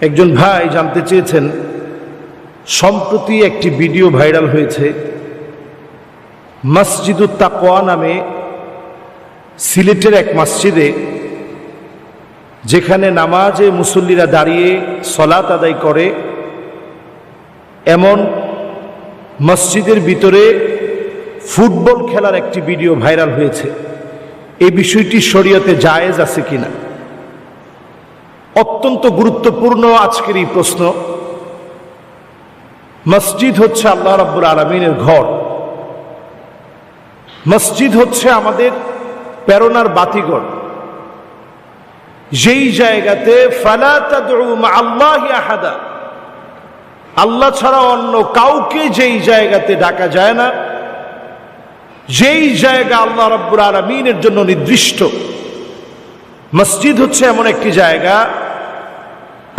একজন ভাই জানতে চেয়েছেন, সম্প্রতি একটি ভিডিও ভাইরাল হয়েছে। মসজিদুত তাকোয়া নামে সিলেটের এক মসজিদে, যেখানে নামাজে মুসল্লিরা দাঁড়িয়ে সলাত আদায় করে। এমন মসজিদের ভিতরে ফুটবল খেলার একটি ভিডিও ভাইরাল হয়েছে। এই বিষয়টি শরীয়তে জায়েজ আছে কিনা? অত্যন্ত গুরুত্বপূর্ণ আজকের এই প্রশ্ন। মসজিদ হচ্ছে আল্লাহ রাব্বুল আলমিনের ঘর। মসজিদ হচ্ছে আমাদের প্রেরণার বাতিঘর। যেই জায়গাতে আহাদা। আল্লাহ ছাড়া অন্য কাউকে যেই জায়গাতে ডাকা যায় না। যেই জায়গা আল্লাহ রাব্বুল আলমিনের জন্য নির্দিষ্ট। মসজিদ হচ্ছে এমন একটি জায়গা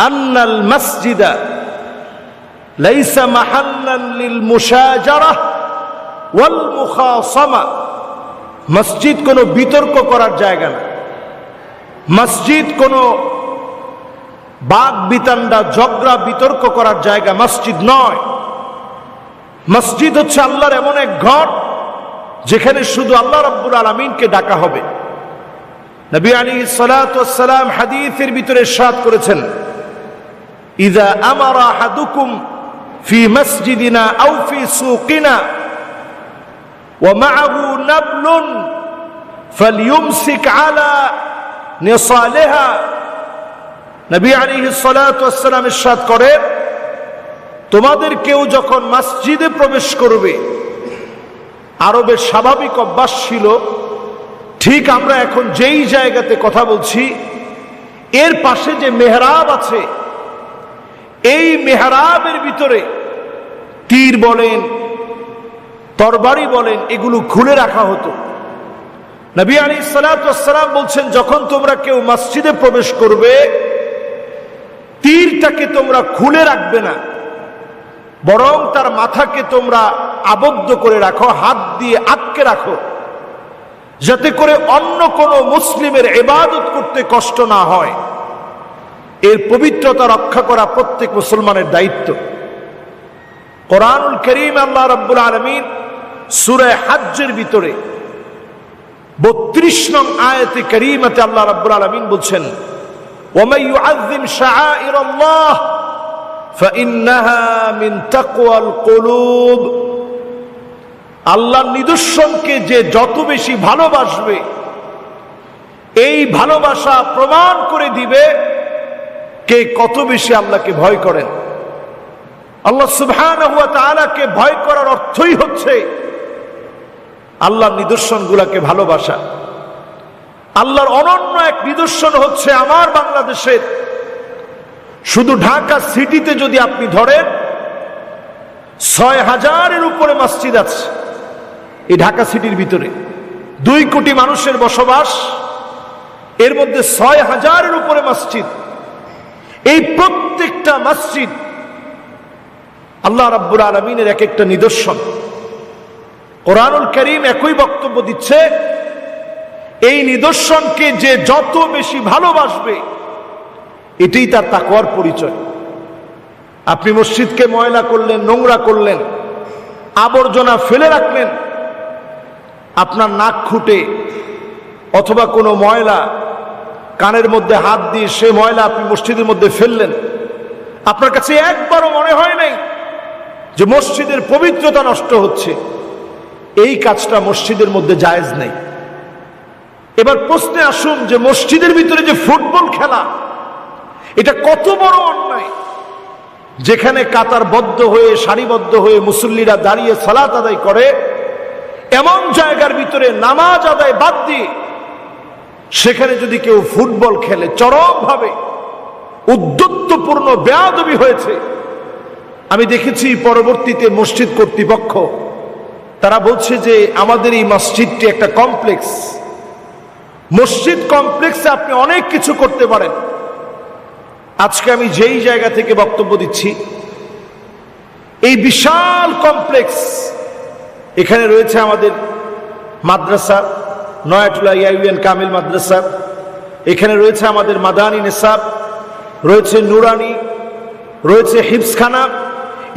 আন্নাল মসজিদা লাইসা মাহাল্লান লিল মুশাজারা মসজিদ কোনো বিতর্ক করার জায়গা না। মসজিদ কোনো বাগ বিতান্ডা ঝগড়া বিতর্ক করার জায়গা মসজিদ নয়। মসজিদ হচ্ছে আল্লাহর এমন এক ঘর যেখানে শুধু আল্লাহ রাব্বুল আলমিনকে ডাকা হবে। নবী আলী সালাম হাদিফের ভিতরে সাত করেছেন। ইদা আমারা হাদুকুম ফি মসজিদিনা আও ফি সুকিনা ومعه نبل فليمسك على نصالها নবী আলাইহিস সালাতু ওয়াসসালাম ইরশাদ করে তোমাদের কেউ যখন মসজিদে প্রবেশ করবে আরবের স্বাভাবিক অভ্যাস ছিল ঠিক আমরা এখন যেই জায়গাতে কথা বলছি এর পাশে যে মেহরাব আছে এই মেহরাবের ভিতরে তীর বলেন, তরবারি বলেন, এগুলো খুলে রাখা হতো। নবী আলী সালাম বলছেন, যখন তোমরা কেউ মসজিদে প্রবেশ করবে, তীরটাকে তোমরা খুলে রাখবে না, বরং তার মাথাকে তোমরা আবদ্ধ করে রাখো, হাত দিয়ে আটকে রাখো, যাতে করে অন্য কোন মুসলিমের এবাদত করতে কষ্ট না হয়। এর পবিত্রতা রক্ষা করা প্রত্যেক মুসলমানের দায়িত্ব। কোরআনুল করিম আল্লাহ রব্বুল আলমিন সুরে হাজ্যের ভিতরে বত্রিশ নং আয়তে করিমাতে আল্লাহ রব্বুল আলমিন বলছেন আল্লাহ নিদর্শনকে যে যত বেশি ভালোবাসবে, এই ভালোবাসা প্রমাণ করে দিবে কে কত বেশি আল্লাহকে ভয় করেন? আল্লাহ সুবহান কে ভয় করার অর্থই হচ্ছে আল্লাহর নিদর্শনগুলাকে ভালোবাসা। আল্লাহর অনন্য এক নিদর্শন হচ্ছে আমার বাংলাদেশের। শুধু ঢাকা সিটিতে যদি আপনি ধরেন, ছয় হাজারের উপরে মসজিদ আছে এই ঢাকা সিটির ভিতরে। দুই কোটি মানুষের বসবাস, এর মধ্যে ছয় হাজারের উপরে মসজিদ। এই প্রত্যেকটা মসজিদ আল্লাহ রাব্বুল আলমিনের এক একটা নিদর্শন। কোরআনুল করিম একই বক্তব্য দিচ্ছে, এই নিদর্শনকে যে যত বেশি ভালোবাসবে, এটাই তার তাকওয়ার পরিচয়। আপনি মসজিদকে ময়লা করলেন, নোংরা করলেন, আবর্জনা ফেলে রাখলেন, আপনার নাক খুঁটে অথবা কোনো ময়লা কানের মধ্যে হাত দিয়ে সে ময়লা আপনি মসজিদের মধ্যে ফেললেন। আপনার কাছে একবারও মনে হয় নাই যে মসজিদের পবিত্রতা নষ্ট হচ্ছে। এই কাজটা মসজিদের মধ্যে জায়েজ নেই। এবার প্রশ্নে আসুন যে মসজিদের ভিতরে যে ফুটবল খেলা, এটা কত বড় অন্যায়? যেখানে কাতারবদ্ধ হয়ে, সারিবদ্ধ হয়ে মুসল্লিরা দাঁড়িয়ে সালাত আদায় করে, এমন জায়গার ভিতরে নামাজ আদায় বাদ দিয়ে সেখানে যদি কেউ ফুটবল খেলে, চরমভাবে উদ্যত্তপূর্ণ বেয়াদবি হয়েছে। আমি দেখেছি পরবর্তীতে মসজিদ কর্তৃপক্ষ, তারা বলছে যে আমাদের এই মসজিদটি একটা কমপ্লেক্স। মসজিদ কমপ্লেক্সে আপনি অনেক কিছু করতে পারেন। আজকে আমি যেই জায়গা থেকে বক্তব্য দিচ্ছি, এই বিশাল কমপ্লেক্স, এখানে রয়েছে আমাদের মাদ্রাসা নয়াটুলা ইয়াইউএন কামিল মাদ্রাসা। এখানে রয়েছে আমাদের মাদানী নেসাব, রয়েছে নুরানি, রয়েছে হিপসখানা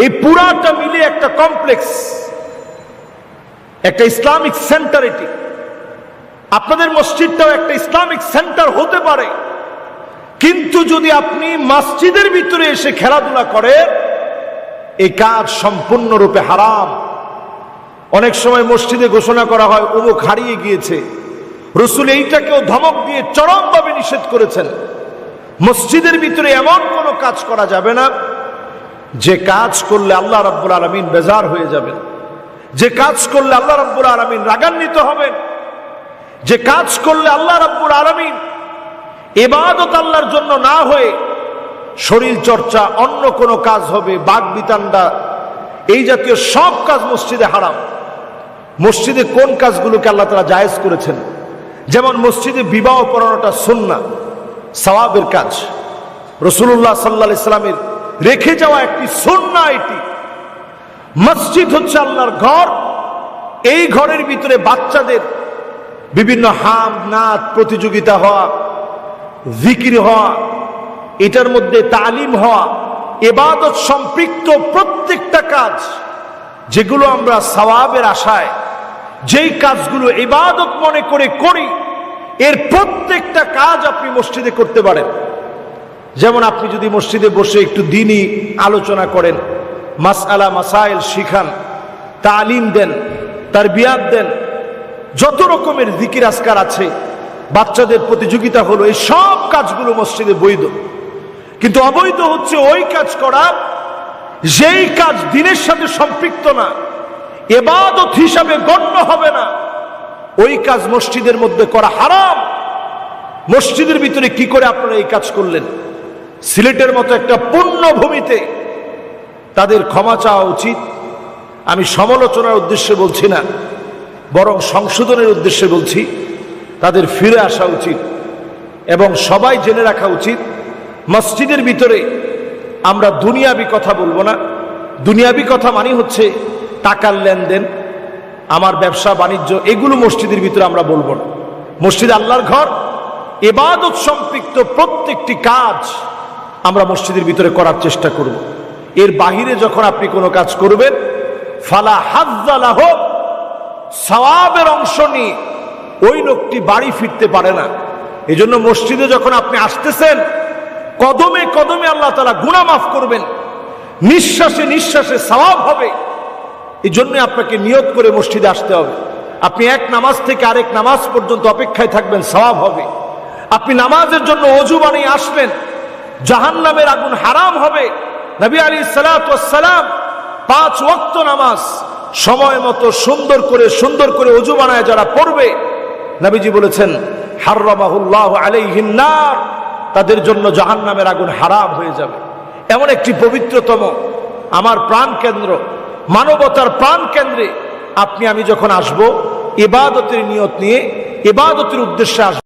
এই পুরাটা মিলে একটা কমপ্লেক্স একটা ইসলামিক সেন্টার এটি। আপনাদের মসজিদটাও একটা ইসলামিক সেন্টার হতে পারে। কিন্তু যদি আপনি মসজিদের ভিতরে এসে খেলাধুলা করেন, এই কাজ সম্পূর্ণরূপে হারাম। অনেক সময় মসজিদে ঘোষণা করা হয় অমুক হারিয়ে গিয়েছে। রসুল এইটাকেও ধমক দিয়ে চরমভাবে নিষেধ করেছেন। মসজিদের ভিতরে এমন কোনো কাজ করা যাবে না, যে কাজ করলে আল্লাহ রাব্বুল আলমিন বেজার হয়ে যাবেন। যে কাজ করলে আল্লাহ রাব্বুল আলমিন রাগান্বিত হবেন। যে কাজ করলে আল্লাহ রাব্বুল আলমিন এবাদত আল্লাহর জন্য না হয়ে শরীর চর্চা অন্য কোনো কাজ হবে বাঘ বিতান্ডা এই জাতীয় সব কাজ মসজিদে হারাম। মসজিদে কোন কাজগুলোকে আল্লাহ তারা জায়েজ করেছেন? যেমন মসজিদে বিবাহ পড়ানোটা সুন্না সওয়াবের কাজ। রসুল্লাহ সাল্লা ইসলামের রেখে যাওয়া একটি সুন্না এটি। মসজিদ হচ্ছে আল্লাহর ঘর। এই ঘরের ভিতরে বাচ্চাদের বিভিন্ন হাম নাচ প্রতিযোগিতা হওয়া, জিকির হওয়া, এটার মধ্যে তালিম হওয়া এবাদত সম্পৃক্ত প্রত্যেকটা কাজ, যেগুলো আমরা সওয়াবের আশায় যেই কাজগুলো ইবাদত মনে করে করি, এর প্রত্যেকটা কাজ আপনি মসজিদে করতে পারেন। যেমন আপনি যদি মসজিদে বসে একটু দিনই আলোচনা করেন, মাসআলা, মাসাইল শিখান, তালিম দেন তার বিয়াদ দেন, যত রকমের জিকির আজকার আছে, বাচ্চাদের প্রতিযোগিতা হলো, এই সব কাজগুলো মসজিদে বৈধ। কিন্তু অবৈধ হচ্ছে ওই কাজ করা, যেই কাজ দিনের সাথে সম্পৃক্ত না এবাদত হিসাবে গণ্য হবে না। ওই কাজ মসজিদের মধ্যে করা হারাম। মসজিদের ভিতরে কি করে আপনারা এই কাজ করলেন? সিলেটের মতো একটা পূর্ণ ভূমিতে তাদের ক্ষমা চাওয়া উচিত। আমি সমালোচনার উদ্দেশ্যে বলছি না, বরং সংশোধনের উদ্দেশ্যে বলছি, তাদের ফিরে আসা উচিত এবং সবাই জেনে রাখা উচিত, মসজিদের ভিতরে আমরা দুনিয়াবি কথা বলব না। দুনিয়াবি কথা মানে হচ্ছে টাকার লেনদেন, আমার ব্যবসা, বাণিজ্য, এগুলো মসজিদের ভিতরে আমরা বলব না। মসজিদ আল্লাহর ঘর এবাদত সম্পৃক্ত প্রত্যেকটি কাজ আমরা মসজিদের ভিতরে করার চেষ্টা করব। এর বাহিরে যখন আপনি কোনো কাজ করবেন, ফালা হাজ্জালাহ সওয়াবের অংশ নিয়ে ওই লোকটি বাড়ি ফিরতে পারে না। এজন্য মসজিদে যখন আপনি আসতেছেন, কদমে কদমে আল্লাহ তালা গুণা মাফ করবেন। নিঃশ্বাসে নিঃশ্বাসে সওয়াব হবে। এই জন্য আপনাকে নিয়ত করে মসজিদে আসতে হবে। আপনি এক নামাজ থেকে আরেক নামাজ পর্যন্ত অপেক্ষায় থাকবেন, সওয়াব হবে। আপনি নামাজের জন্য অজু বানিয়ে আসলেন জাহান নামের আগুন হারাম হবে। নবী আলী সালাম পাঁচ ওয়াক্ত নামাজ সময় মতো সুন্দর করে সুন্দর করে অজু বানায় যারা পড়বে, নবীজি বলেছেন হার্রামাহুল্লাহ আলাইহিন্নার তাদের জন্য জাহান নামের আগুন হারাম হয়ে যাবে। এমন একটি পবিত্রতম, আমার প্রাণ কেন্দ্র মানবতার প্রাণ কেন্দ্রে আপনি আমি যখন আসব ইবাদতের নিয়ত নিয়ে ইবাদতের উদ্দেশ্যে আসব।